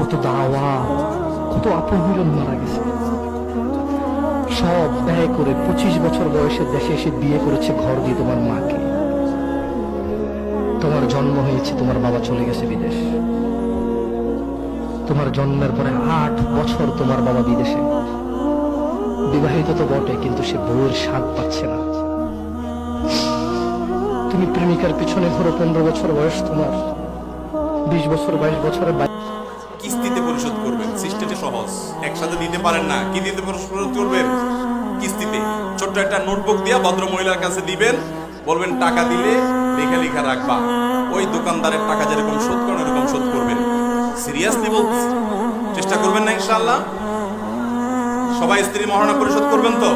কত দাওয়া, কত আপনজন মারা গেছে সব ব্যয় করে পঁচিশ বছর বয়সে দেশে এসে বিয়ে করেছে ঘর দিয়ে তোমার মাকে। তোমার জন্ম হয়েছে, তোমার বাবা চলে গেছে বিদেশ। তোমার জন্মের পরে আট বছর তোমার বাবা বিদেশে। বিবাহিত তো বটে, কিন্তু সে বউয়ের স্বাদ পাচ্ছে না। তুমি প্রেমিকার পিছনে ধরো পনেরো বছর বয়স তোমার। বিশ বছর, বাইশ বছরের কিস্তিতে পরিশোধ করবেন। সিস্টেমে সহজ। একসাথে দিতে পারেন না, কি দিতে পরিশোধ করবেন? কিস্তিতে। ছোট্ট একটা নোটবুক দিয়া ভদ্র মহিলার কাছে দিবেন, বলবেন, টাকা দিলে লেখা লেখা রাখবা। ওই দোকানদারের টাকা যেরকম শোধ করেন এরকম শোধ করবেন। সিরিয়াসলি বলছি? চেষ্টা করবেন না ইনশাআল্লাহ? সবাই স্ত্রীর মহারণা পরিশোধ করবেন তো?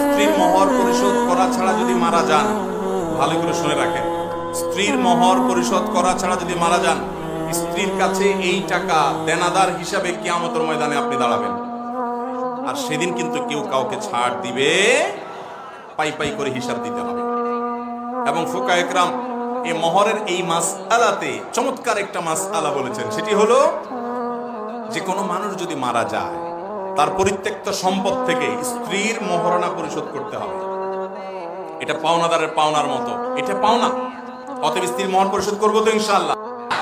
স্ত্রীর মহর পরিশোধ করা ছাড়া যদি মারা যান, ভালো করে শুনে রাখেন। স্ত্রীর মহর পরিশোধ করা ছাড়া যদি মারা যান স্ত্রীর কাছে এই টাকা দেনাদার হিসাবে কিয়ামতের ময়দানে আপনি দাঁড়াবেন। আর সেদিন কিন্তু কেউ কাউকে ছাড় দিবে, পাই পাই করে হিসাব দিতে হবে। এবং ফোকা একরাম এই মহরের এই মাস আলাতে চমৎকার একটা মাস আলা বলেছেন। সেটি হলো যে কোনো মানুষ যদি মারা যায়, তার পরিত্যক্ত সম্পদ থেকে স্ত্রীর মহরণা পরিশোধ করতে হবে। এটা পাওনাদারের পাওনার মতো। এটা পাওনা, অতএব স্ত্রীর মহর পরিশোধ করব তো ইনশাআল্লাহ।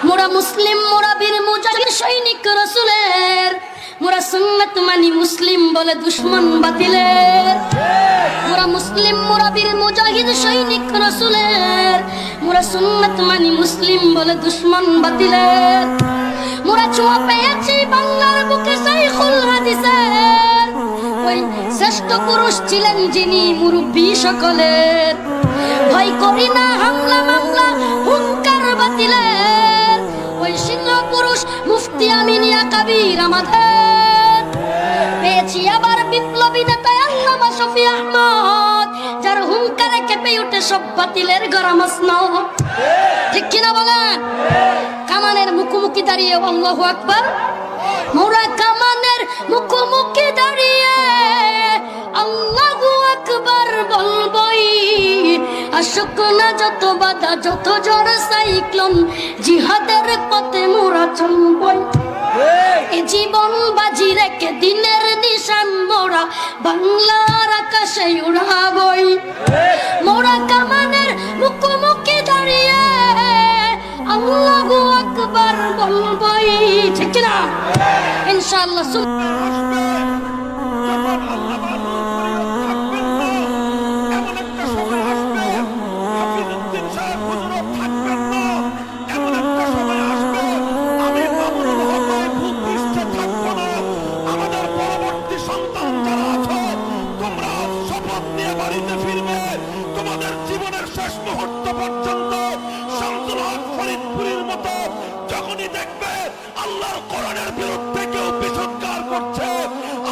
মোরা মুসলিম, মোরা বীর, মুজাহিদ, সৈনিক, রসুলের। মোরা সুন্নত মানি মুসলিম বলে দুশ্মন বাতিলের। মোরা মুসলিম, মোরা বীর, মুজাহিদ, সৈনিক, রসুলের। মোরা সুন্নত মানি মুসলিম বলে দুশ্মন বাতিলের। মোরা ছোঁয়া পেয়েছি বাংলার বুকে শাইখুল হাদিসের। ওই শ্রেষ্ঠ পুরুষ ছিলেন যিনি মুরব্বী সকলের। ভয় করি না হামলা, মামলা হুঙ্কার বাতিলের। কাবির আমাদের। পেয়েছি আবার বিপ্লবী নেতা আল্লামা শফি আহমদ, যার হুঙ্কারে কেঁপে উঠে সব বাতিলের গরম ঠিক কিনা বলেন? কামানের মুখোমুখি দাঁড়িয়ে আল্লাহু আকবার। মোরা কামানের মুখোমুখি দাঁড়িয়ে আল্লাহু আকবার বলবই আসুক না যত বাধা, যত ঝড় সাইক্লোন, জিহাদের পথে মোরা চলবই। জীবন বাজি রেখে দিনের নিশান মোরা বাংলার আকাশে উড়াবই। মোরা কামানের মুখোমুখি দাঁড়িয়ে, আল্লাহু আকবার বলবই। ঠিক না ইনশাআল্লাহ দেখবে আল্লাহর কোরআনের বিরুদ্ধে কেউ বিসৎকার করছে।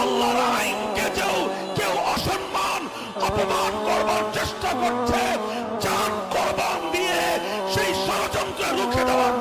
আল্লাহর আইনকে যেও কেউ অসম্মান, অপমান করবার চেষ্টা করছে। জান করবান দিয়ে সেই ষড়যন্ত্রে রুখে দেওয়ার